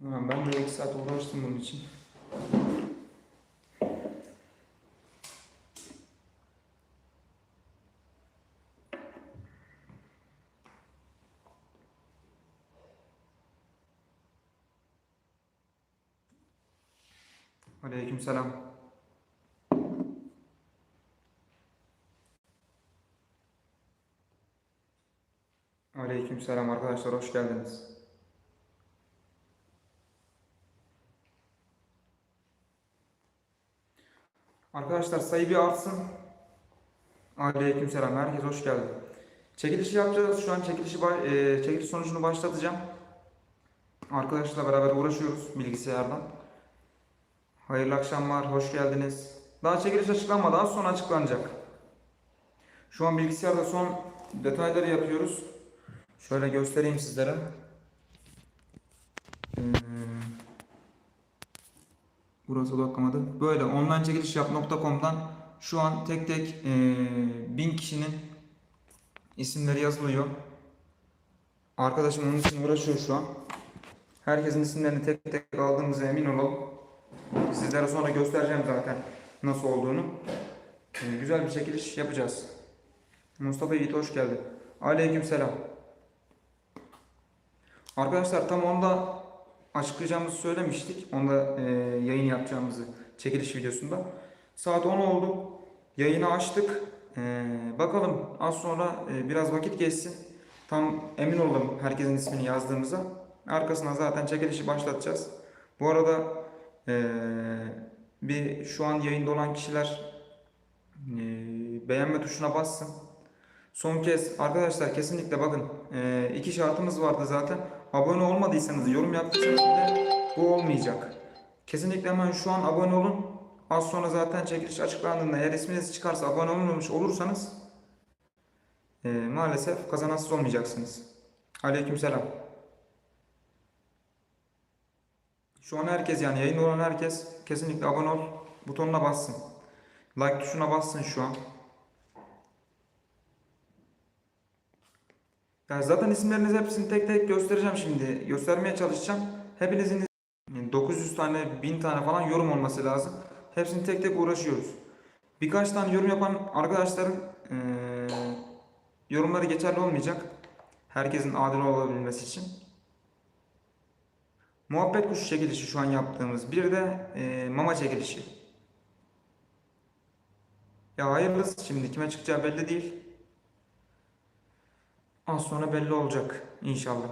Ben de 2 saat uğraştım bunun için. Aleykümselam. Aleykümselam arkadaşlar hoş geldiniz. Arkadaşlar sayı bir artsın. Aleykümselam herkes hoş geldi. Çekilişi yapacağız. Şu an çekilişi e, çekiliş sonucunu başlatacağım. Arkadaşlarla beraber uğraşıyoruz bilgisayardan. Hayırlı akşamlar, hoş geldiniz. Daha çekiliş açıklanmadan sonra açıklanacak. Şu an bilgisayarda son detayları yapıyoruz. Şöyle göstereyim sizlere. Ee, burası odaklamadı. Böyle online çekiliş yap.com'dan şu an tek tek e, bin kişinin isimleri yazılıyor. Arkadaşım onun için uğraşıyor şu an. Herkesin isimlerini tek tek aldığımıza emin olalım. Sizlere sonra göstereceğim zaten nasıl olduğunu. Ee, güzel bir çekiliş yapacağız. Mustafa Yiğit hoş geldin. Aleyküm selam. Arkadaşlar tam onda açıklayacağımızı söylemiştik. Onda e, yayın yapacağımızı çekiliş videosunda. Saat 10 oldu. Yayını açtık. E, bakalım az sonra e, biraz vakit geçsin. Tam emin olalım herkesin ismini yazdığımıza. Arkasına zaten çekilişi başlatacağız. Bu arada e, bir şu an yayında olan kişiler e, beğenme tuşuna bassın. Son kez arkadaşlar kesinlikle bakın e, iki şartımız vardı zaten. Abone olmadıysanız yorum yaptıysanız bile bu olmayacak. Kesinlikle hemen şu an abone olun. Az sonra zaten çekiliş açıklandığında eğer isminiz çıkarsa abone olmamış olursanız e, maalesef kazanasız olmayacaksınız. Aleykümselam. Şu an herkes yani yayında olan herkes kesinlikle abone ol butonuna bassın. Like tuşuna bassın şu an. Yani zaten isimleriniz hepsini tek tek göstereceğim şimdi. Göstermeye çalışacağım. Hepinizin yani 900 tane, 1000 tane falan yorum olması lazım. Hepsini tek tek uğraşıyoruz. Birkaç tane yorum yapan arkadaşların eee, yorumları geçerli olmayacak. Herkesin adil olabilmesi için. Muhabbet kuşu çekilişi şu an yaptığımız. Bir de eee, mama çekilişi. Ya hayırlısı şimdi kime çıkacağı belli değil. Az sonra belli olacak inşallah.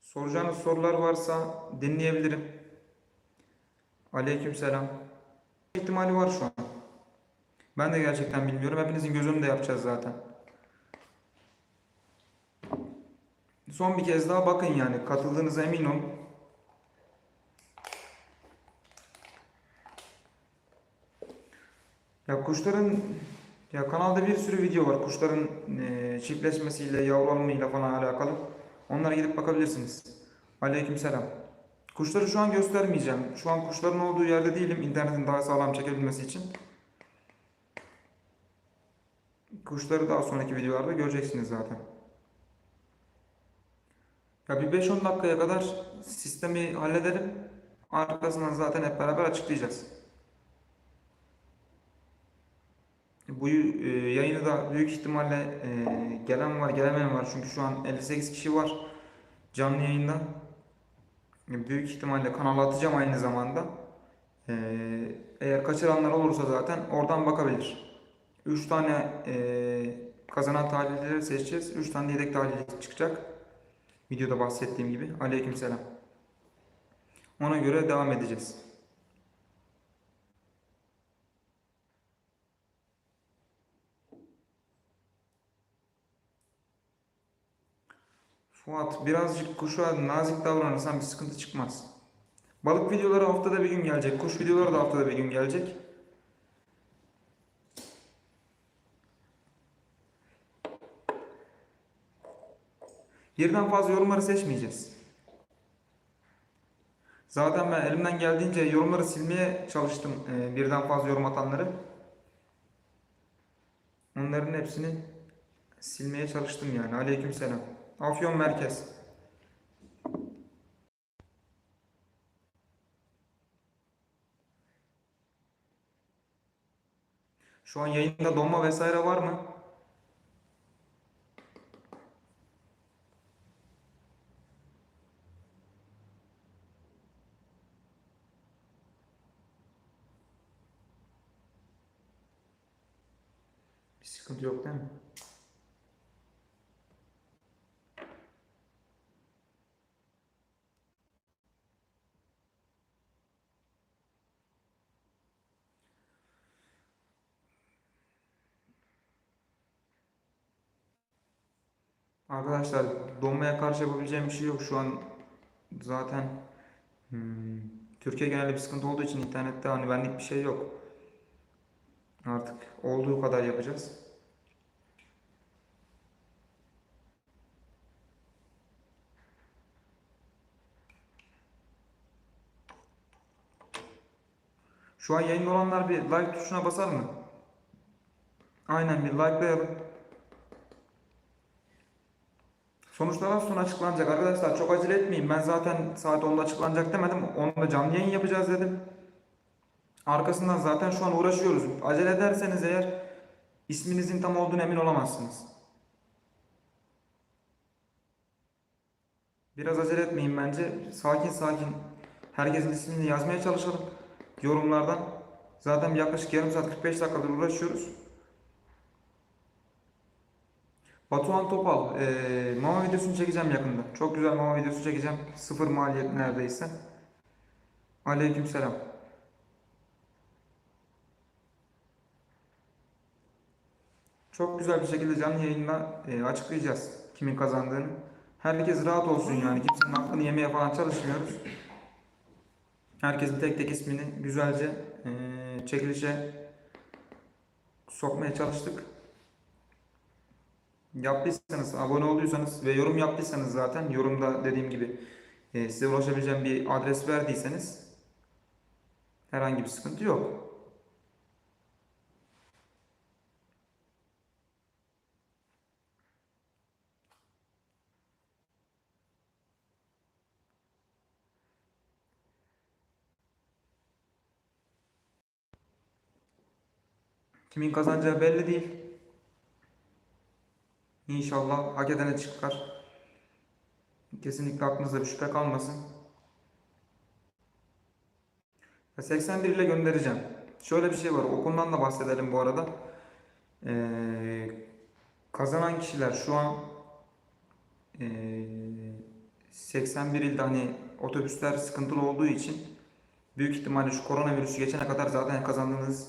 Soracağınız sorular varsa dinleyebilirim. Aleykümselam. İhtimali var şu an. Ben de gerçekten bilmiyorum. Hepinizin göz önünde yapacağız zaten. Son bir kez daha bakın yani. Katıldığınıza emin olun. Ya kuşların ya kanalda bir sürü video var kuşların e, çiftleşmesiyle, yavru alımıyla falan alakalı. Onlara gidip bakabilirsiniz. Aleykümselam. Kuşları şu an göstermeyeceğim. Şu an kuşların olduğu yerde değilim internetin daha sağlam çekebilmesi için. Kuşları daha sonraki videolarda göreceksiniz zaten. Ya bir 5-10 dakikaya kadar sistemi halledelim. Arkasından zaten hep beraber açıklayacağız. Bu e, yayını da büyük ihtimalle e, gelen var, gelemeyen var. Çünkü şu an 58 kişi var canlı yayında. E, büyük ihtimalle kanala atacağım aynı zamanda. Eğer kaçıranlar olursa zaten oradan bakabilir. 3 tane kazanan tahlilleri seçeceğiz. 3 tane de yedek tahlil çıkacak. Videoda bahsettiğim gibi. Aleykümselam. Ona göre devam edeceğiz. Fuat birazcık kuşa nazik davranırsan bir sıkıntı çıkmaz. Balık videoları haftada bir gün gelecek. Kuş videoları da haftada bir gün gelecek. Birden fazla yorumları seçmeyeceğiz. Zaten ben elimden geldiğince yorumları silmeye çalıştım. e, birden fazla yorum atanları. Onların hepsini silmeye çalıştım yani. Aleykümselam. Afyon Merkez. Şu an yayında donma vesaire var mı? Bir sıkıntı yok değil mi? Arkadaşlar donmaya karşı yapabileceğim bir şey yok. Şu an zaten hmm, Türkiye genelde bir sıkıntı olduğu için internette hani benlik bir şey yok. Artık olduğu kadar yapacağız. Şu an yayında olanlar bir like tuşuna basar mı? Aynen bir likelayalım. Sonuçlar az sonra açıklanacak arkadaşlar. Çok acele etmeyin. Ben zaten saat 10'da açıklanacak demedim. Onda canlı yayın yapacağız dedim. Arkasından zaten şu an uğraşıyoruz. Acele ederseniz eğer isminizin tam olduğunu emin olamazsınız. Biraz acele etmeyin bence. Sakin sakin herkesin ismini yazmaya çalışalım. Yorumlardan. Zaten yaklaşık yarım saat 45 dakikadır uğraşıyoruz. Batuhan Topal, eee mama videosunu çekeceğim yakında. Çok güzel mama videosu çekeceğim. Sıfır maliyet neredeyse. Aleykümselam. Çok güzel bir şekilde canlı yayında eee, açıklayacağız kimin kazandığını. Herkes rahat olsun yani. Kimsenin hakkını yemeye falan çalışmıyoruz. Herkesin tek tek ismini güzelce eee, çekilişe sokmaya çalıştık. Yaptıysanız, abone olduysanız ve yorum yaptıysanız zaten yorumda dediğim gibi e, size ulaşabileceğim bir adres verdiyseniz herhangi bir sıkıntı yok. Kimin kazanacağı belli değil. İnşallah hak edene çıkar. Kesinlikle aklınızda bir şüphe kalmasın. Ve 81 ile göndereceğim. Şöyle bir şey var. Okuldan da bahsedelim bu arada. Ee, kazanan kişiler şu an ee, 81 ilde hani otobüsler sıkıntılı olduğu için büyük ihtimalle şu koronavirüsü geçene kadar zaten kazandığınız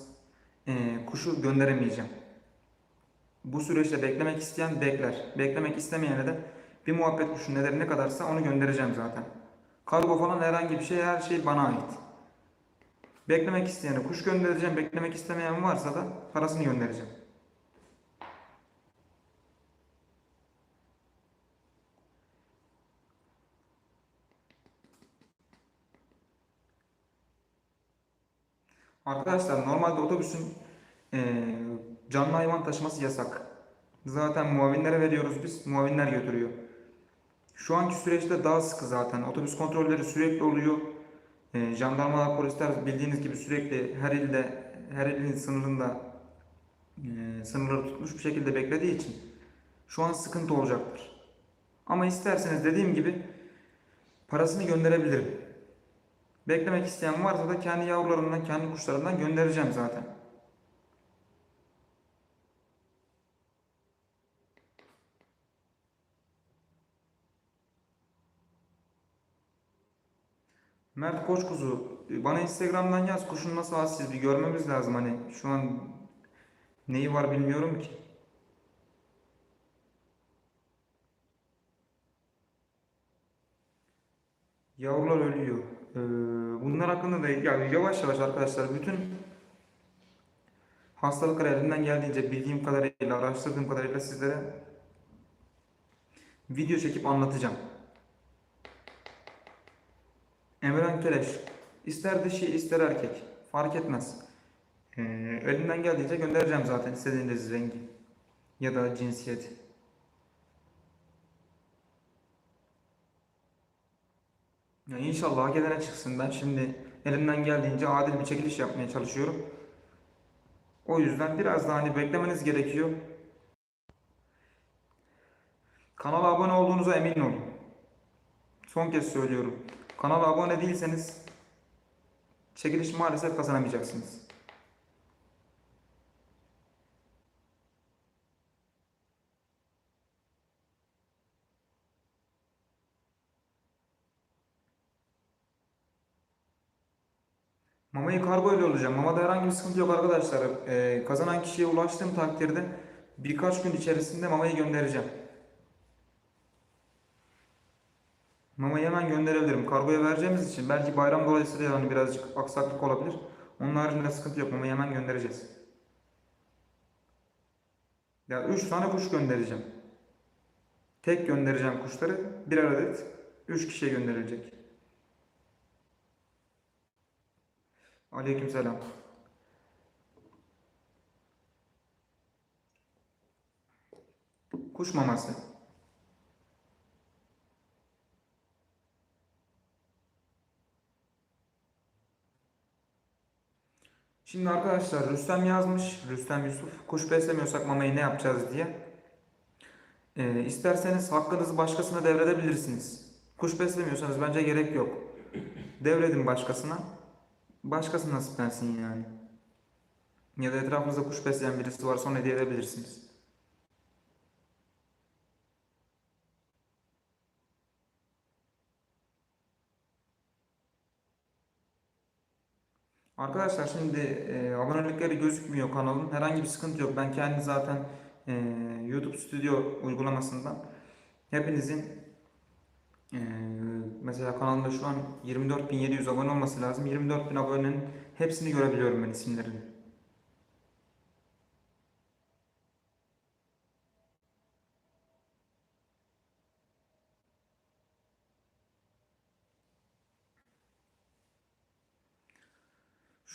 ee, kuşu gönderemeyeceğim. Bu süreçte beklemek isteyen bekler. Beklemek istemeyene de bir muhabbet kuşun nedeni ne kadarsa onu göndereceğim zaten. Kargo falan herhangi bir şey her şey bana ait. Beklemek isteyene kuş göndereceğim. Beklemek istemeyen varsa da parasını göndereceğim. Arkadaşlar normalde otobüsün eee, canlı hayvan taşıması yasak. Zaten muavinlere veriyoruz biz. Muavinler götürüyor. Şu anki süreçte daha sıkı zaten. Otobüs kontrolleri sürekli oluyor. Eee jandarmalar, polisler bildiğiniz gibi sürekli her ilde, her ilin sınırında eee, sınırları tutmuş bir şekilde beklediği için şu an sıkıntı olacaktır. Ama isterseniz dediğim gibi parasını gönderebilirim. Beklemek isteyen varsa da kendi yavrularından, kendi kuşlarından göndereceğim zaten. Mert Koçkuzu bana Instagram'dan yaz kuşun nasıl halsiz bir görmemiz lazım hani şu an neyi var bilmiyorum ki. Yavrular ölüyor. Ee, bunlar hakkında da ya yavaş yavaş arkadaşlar bütün hastalıkları elimden geldiğince bildiğim kadarıyla araştırdığım kadarıyla sizlere video çekip anlatacağım. mütereş. İster dişi ister erkek. Fark etmez. Ee, elimden geldiğince göndereceğim zaten istediğiniz rengi. Ya da cinsiyeti. Ya inşallah gelene çıksın. Ben şimdi elimden geldiğince adil bir çekiliş yapmaya çalışıyorum. O yüzden biraz daha hani beklemeniz gerekiyor. Kanala abone olduğunuza emin olun. Son kez söylüyorum. Kanala abone değilseniz çekiliş maalesef kazanamayacaksınız. Mamayı kargo ile olacağım. Mamada herhangi bir sıkıntı yok arkadaşlar. Ee, kazanan kişiye ulaştığım takdirde birkaç gün içerisinde mamayı göndereceğim. Mamayı hemen gönderebilirim. Kargoya vereceğimiz için belki bayram dolayısıyla yani birazcık aksaklık olabilir. Onun haricinde sıkıntı yok. Mamayı hemen göndereceğiz. Ya 3 tane kuş göndereceğim. Tek göndereceğim kuşları. Bir adet 3 kişiye gönderilecek. Aleykümselam. Kuş maması. Şimdi arkadaşlar Rüstem yazmış. Rüstem Yusuf. Kuş beslemiyorsak mamayı ne yapacağız diye. Ee, isterseniz hakkınızı başkasına devredebilirsiniz. Kuş beslemiyorsanız bence gerek yok. Devredin başkasına. Başkası nasiplensin yani. Ya da etrafınızda kuş besleyen birisi varsa onu hediye edebilirsiniz. Arkadaşlar şimdi e, abonelikleri gözükmüyor kanalın. Herhangi bir sıkıntı yok. Ben kendi zaten e, YouTube Studio uygulamasından hepinizin e, mesela kanalımda şu an 24.700 abone olması lazım. 24.000 abonenin hepsini görebiliyorum ben isimlerini.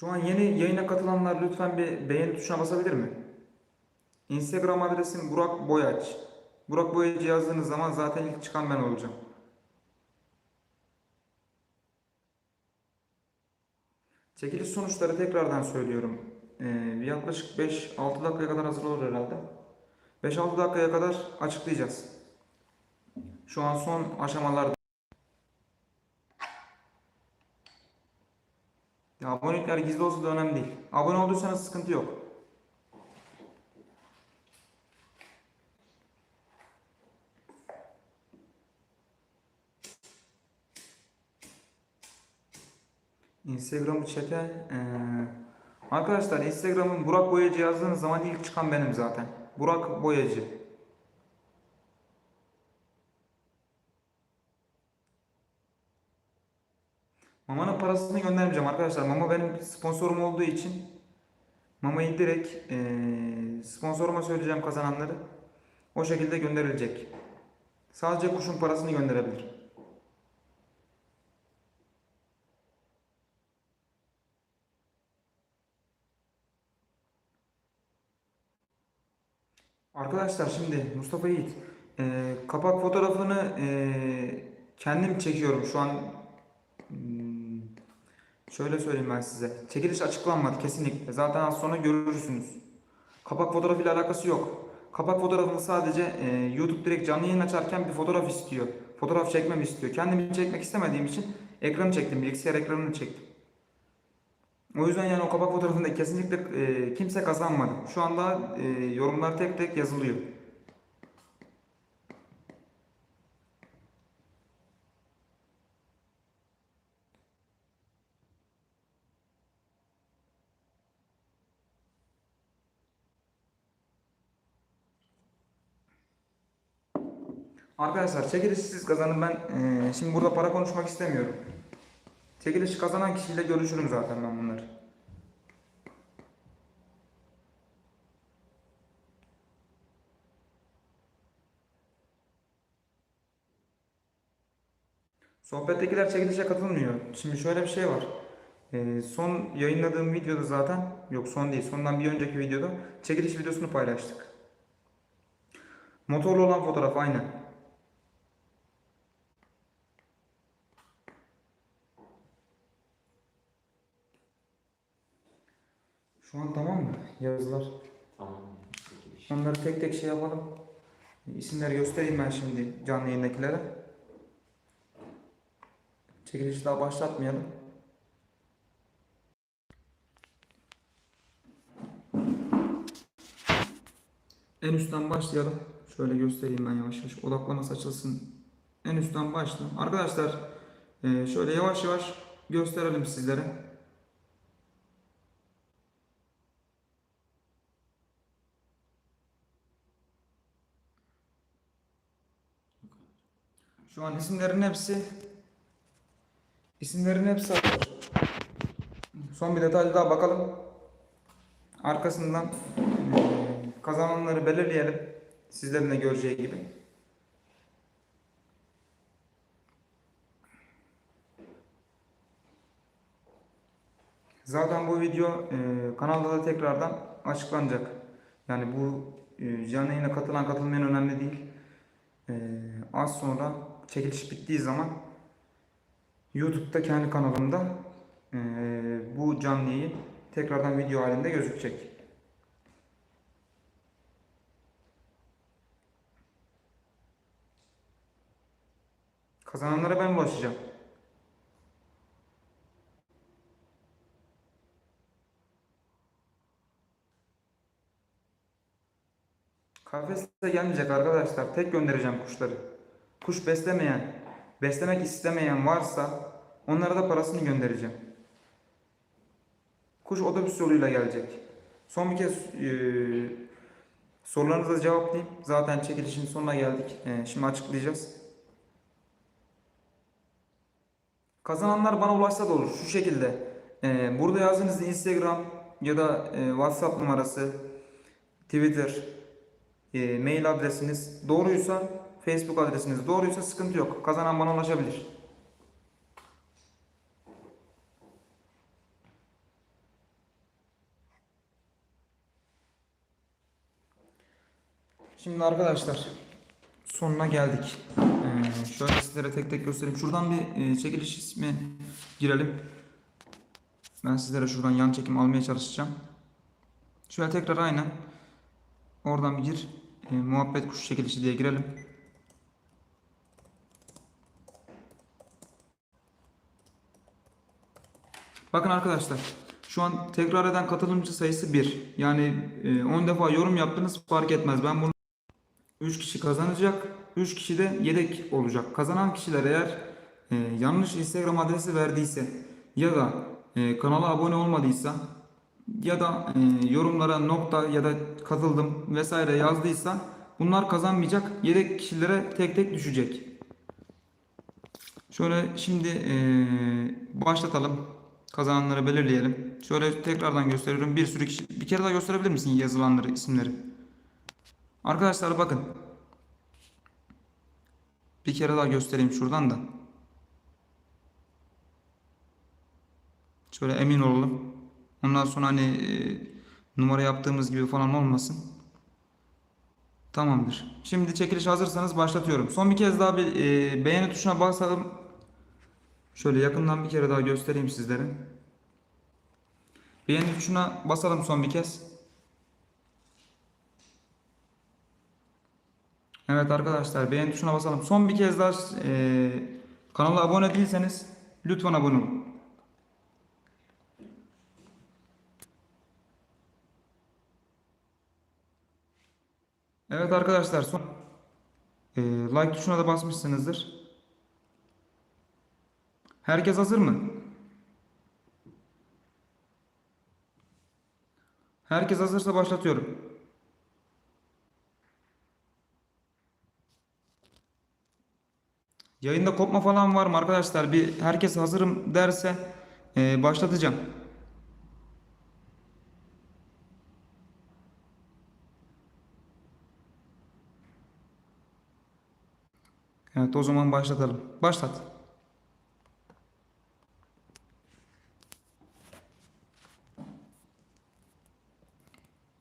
Şu an yeni yayına katılanlar lütfen bir beğeni tuşuna basabilir mi? Instagram adresim Burak Boyaç. Burak Boyacı yazdığınız zaman zaten ilk çıkan ben olacağım. Çekiliş sonuçları tekrardan söylüyorum. Ee, yaklaşık 5-6 dakikaya kadar hazır olur herhalde. 5-6 dakikaya kadar açıklayacağız. Şu an son aşamalarda. Abonelikler gizli olsa da önemli değil. Abone olduysanız sıkıntı yok. Instagram'ı çete eee, Arkadaşlar Instagram'ın Burak Boyacı yazdığınız zaman ilk çıkan benim zaten. Burak Boyacı. Parasını göndermeyeceğim arkadaşlar. Mama benim sponsorum olduğu için Mama'yı direkt eee, sponsoruma söyleyeceğim kazananları. O şekilde gönderilecek. Sadece kuşun parasını gönderebilir. Arkadaşlar şimdi Mustafa Yiğit eee, kapak fotoğrafını eee, kendim çekiyorum şu an şöyle söyleyeyim ben size. Çekiliş açıklanmadı kesinlikle. Zaten az sonra görürsünüz. Kapak fotoğrafıyla alakası yok. Kapak fotoğrafını sadece eee, YouTube direkt canlı yayın açarken bir fotoğraf istiyor. Fotoğraf çekmemi istiyor. Kendimi çekmek istemediğim için ekranı çektim. Bilgisayar ekranını çektim. O yüzden yani o kapak fotoğrafında kesinlikle eee, kimse kazanmadı. Şu anda eee, yorumlar tek tek yazılıyor Arkadaşlar çekilişi siz kazanın ben eee, şimdi burada para konuşmak istemiyorum. Çekilişi kazanan kişiyle görüşürüm zaten ben bunları. Sohbettekiler çekilişe katılmıyor. Şimdi şöyle bir şey var. Eee, son yayınladığım videoda zaten yok son değil sondan bir önceki videoda çekiliş videosunu paylaştık. Motorlu olan fotoğraf aynen. Şu an tamam mı? Yazılar. Tamam. Onları tek tek şey yapalım. İsimleri göstereyim ben şimdi canlı yayındakilere. Çekilişi daha başlatmayalım. En üstten başlayalım. Şöyle göstereyim ben yavaş yavaş. Odaklaması açılsın. En üstten başlayalım. Arkadaşlar e, şöyle yavaş yavaş gösterelim sizlere. Şu an isimlerin hepsi isimlerin hepsi. Son bir detaylı daha bakalım. Arkasından kazananları belirleyelim. Sizlerin de göreceği gibi. Zaten bu video eee, kanalda da tekrardan açıklanacak. Yani bu eee, canlı yayına katılan katılmayan önemli değil. Ee, az sonra çekiliş bittiği zaman YouTube'da kendi kanalımda ee, bu canlı yayın tekrardan video halinde gözükecek. Kazananlara ben ulaşacağım. Kafeste gelmeyecek arkadaşlar. Tek göndereceğim kuşları. Kuş beslemeyen, beslemek istemeyen varsa onlara da parasını göndereceğim. Kuş otobüs yoluyla gelecek. Son bir kez eee sorularınıza cevaplayayım. Zaten çekilişin sonuna geldik. Eee, şimdi açıklayacağız. Kazananlar bana ulaşsa da olur. Şu şekilde. Eee, burada yazdığınız Instagram ya da eee, WhatsApp numarası, Twitter, e, mail adresiniz doğruysa, Facebook adresiniz doğruysa sıkıntı yok. Kazanan bana ulaşabilir. Şimdi arkadaşlar sonuna geldik. Ee, şöyle sizlere tek tek göstereyim. Şuradan bir e, çekiliş ismi girelim. Ben sizlere şuradan yan çekim almaya çalışacağım. Şöyle tekrar aynen Oradan bir gir. E, muhabbet kuşu çekilişi diye girelim. Bakın arkadaşlar. Şu an tekrar eden katılımcı sayısı 1. Yani e, 10 defa yorum yaptınız fark etmez. Ben bunu 3 kişi kazanacak. 3 kişi de yedek olacak. Kazanan kişiler eğer e, yanlış Instagram adresi verdiyse ya da e, kanala abone olmadıysa ya da e, yorumlara nokta ya da katıldım vesaire yazdıysa bunlar kazanmayacak. Yedek kişilere tek tek düşecek. Şöyle şimdi e, başlatalım. Kazananları belirleyelim. Şöyle tekrardan gösteriyorum. Bir sürü kişi. Bir kere daha gösterebilir misin yazılanları, isimleri? Arkadaşlar bakın. Bir kere daha göstereyim şuradan da. Şöyle emin olalım. Ondan sonra hani e, numara yaptığımız gibi falan olmasın. Tamamdır. Şimdi çekiliş hazırsanız başlatıyorum. Son bir kez daha bir e, beğeni tuşuna basalım. Şöyle yakından bir kere daha göstereyim sizlere. Beğeni tuşuna basalım son bir kez. Evet arkadaşlar beğeni tuşuna basalım. Son bir kez daha e, kanala abone değilseniz lütfen abone olun. Evet arkadaşlar son e, like tuşuna da basmışsınızdır. Herkes hazır mı? Herkes hazırsa başlatıyorum. Yayında kopma falan var mı arkadaşlar? Bir herkes hazırım derse e, başlatacağım. Evet o zaman başlatalım. Başlat.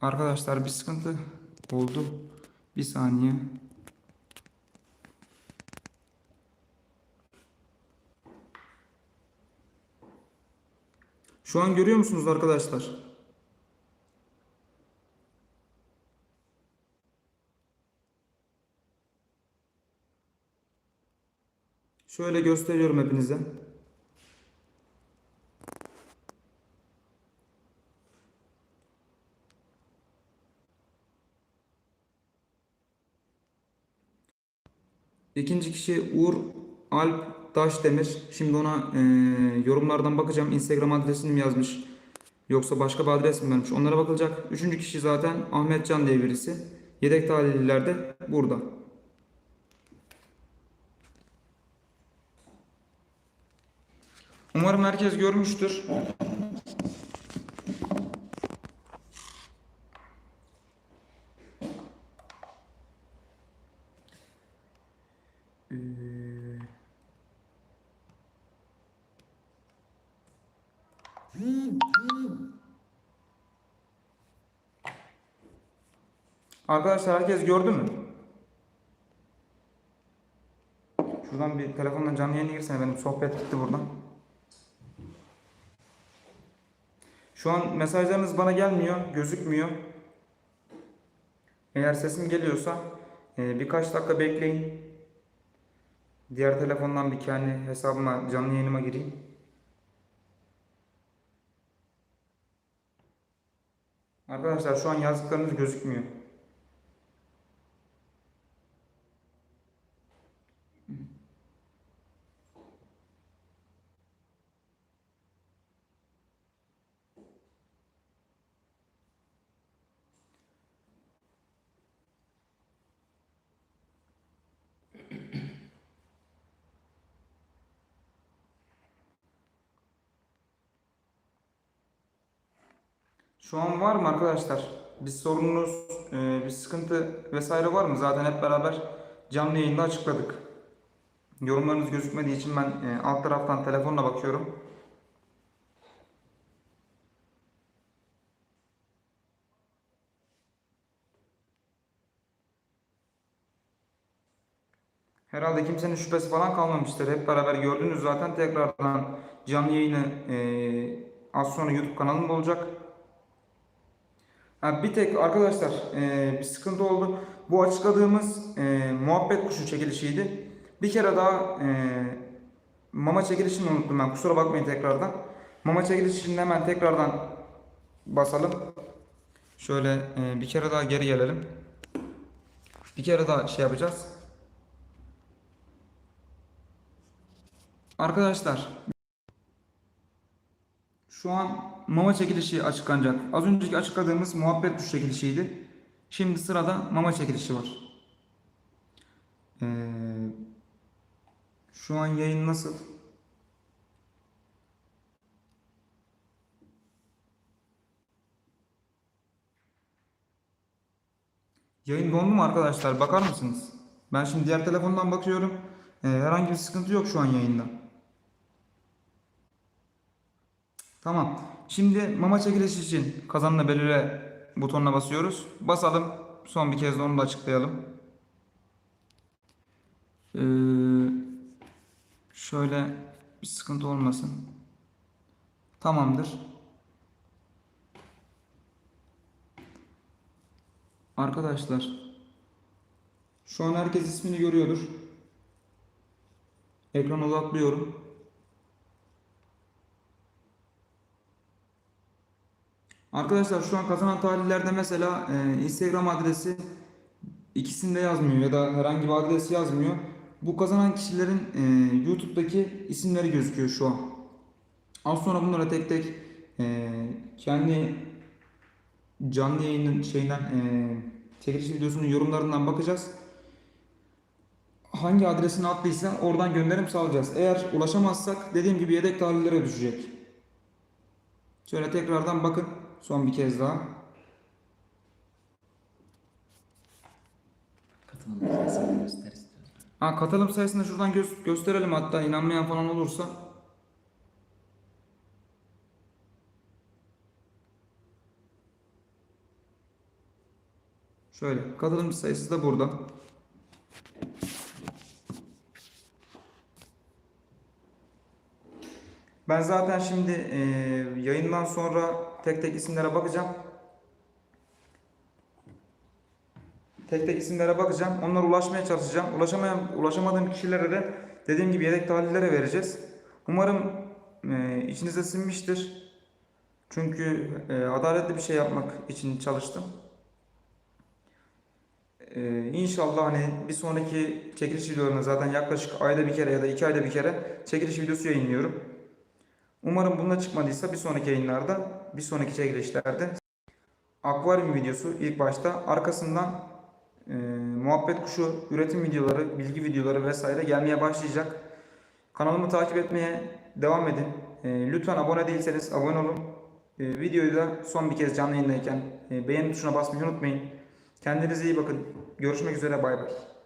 Arkadaşlar bir sıkıntı oldu. Bir saniye. Şu an görüyor musunuz arkadaşlar? Şöyle gösteriyorum hepinize. İkinci kişi Uğur Alp Taşdemir. Şimdi ona e, yorumlardan bakacağım. Instagram adresini mi yazmış yoksa başka bir adres mi vermiş onlara bakılacak. Üçüncü kişi zaten Ahmet Can diye birisi. Yedek talihliler de burada. Umarım herkes görmüştür. Arkadaşlar herkes gördü mü? Şuradan bir telefondan canlı yayına girsene benim sohbet gitti buradan. Şu an mesajlarınız bana gelmiyor, gözükmüyor. Eğer sesim geliyorsa e, birkaç dakika bekleyin. Diğer telefondan bir kendi hesabıma, canlı yayınıma gireyim. Arkadaşlar şu an yazdıklarınız gözükmüyor. Şu an var mı arkadaşlar? Bir sorununuz, e, bir sıkıntı vesaire var mı? Zaten hep beraber canlı yayında açıkladık. Yorumlarınız gözükmediği için ben e, alt taraftan telefonla bakıyorum. Herhalde kimsenin şüphesi falan kalmamıştır. Hep beraber gördünüz zaten. Tekrardan canlı yayını e, az sonra YouTube kanalımda olacak. Ha, bir tek arkadaşlar e, bir sıkıntı oldu. Bu açıkladığımız e, muhabbet kuşu çekilişiydi. Bir kere daha e, mama çekilişini unuttum ben. Kusura bakmayın tekrardan. Mama çekilişini hemen tekrardan basalım. Şöyle e, bir kere daha geri gelelim. Bir kere daha şey yapacağız. Arkadaşlar şu an mama çekilişi açıklanacak. Az önceki açıkladığımız muhabbet kuş çekilişiydi. Şimdi sırada mama çekilişi var. Ee, şu an yayın nasıl? Yayın dondu mu arkadaşlar? Bakar mısınız? Ben şimdi diğer telefondan bakıyorum. Ee, herhangi bir sıkıntı yok şu an yayında. Tamam. Şimdi mama çekilişi için kazanla belirle butonuna basıyoruz. Basalım. Son bir kez de onu da açıklayalım. Ee, şöyle bir sıkıntı olmasın. Tamamdır. Arkadaşlar şu an herkes ismini görüyordur. Ekrana odaklıyorum. Arkadaşlar şu an kazanan tarihlerde mesela e, Instagram adresi ikisinde yazmıyor ya da herhangi bir adres yazmıyor. Bu kazanan kişilerin e, YouTube'daki isimleri gözüküyor şu an. Az sonra bunlara tek tek e, kendi canlı yayının şeyinden e, çekiliş videosunun yorumlarından bakacağız. Hangi adresini attıysa oradan gönderim sağlayacağız. Eğer ulaşamazsak dediğim gibi yedek tarihlere düşecek. Şöyle tekrardan bakın. Son bir kez daha. Katılım sayısını göster istiyorsan. Ha, katılım sayısını şuradan gö- gösterelim hatta inanmayan falan olursa. Şöyle katılımcı sayısı da burada. Ben zaten şimdi e, yayından sonra tek tek isimlere bakacağım. Tek tek isimlere bakacağım. Onlara ulaşmaya çalışacağım. Ulaşamayan, ulaşamadığım kişilere de dediğim gibi yedek tahlillere vereceğiz. Umarım e, içinize sinmiştir. Çünkü e, adaletli bir şey yapmak için çalıştım. E, inşallah hani bir sonraki çekiliş videolarına zaten yaklaşık ayda bir kere ya da iki ayda bir kere çekiliş videosu yayınlıyorum. Umarım bunda çıkmadıysa bir sonraki yayınlarda, bir sonraki çekilişlerde akvaryum videosu ilk başta arkasından e, muhabbet kuşu üretim videoları, bilgi videoları vesaire gelmeye başlayacak. Kanalımı takip etmeye devam edin. E, lütfen abone değilseniz abone olun. E, videoyu da son bir kez canlı yayındayken e, beğeni tuşuna basmayı unutmayın. Kendinize iyi bakın. Görüşmek üzere bay bay.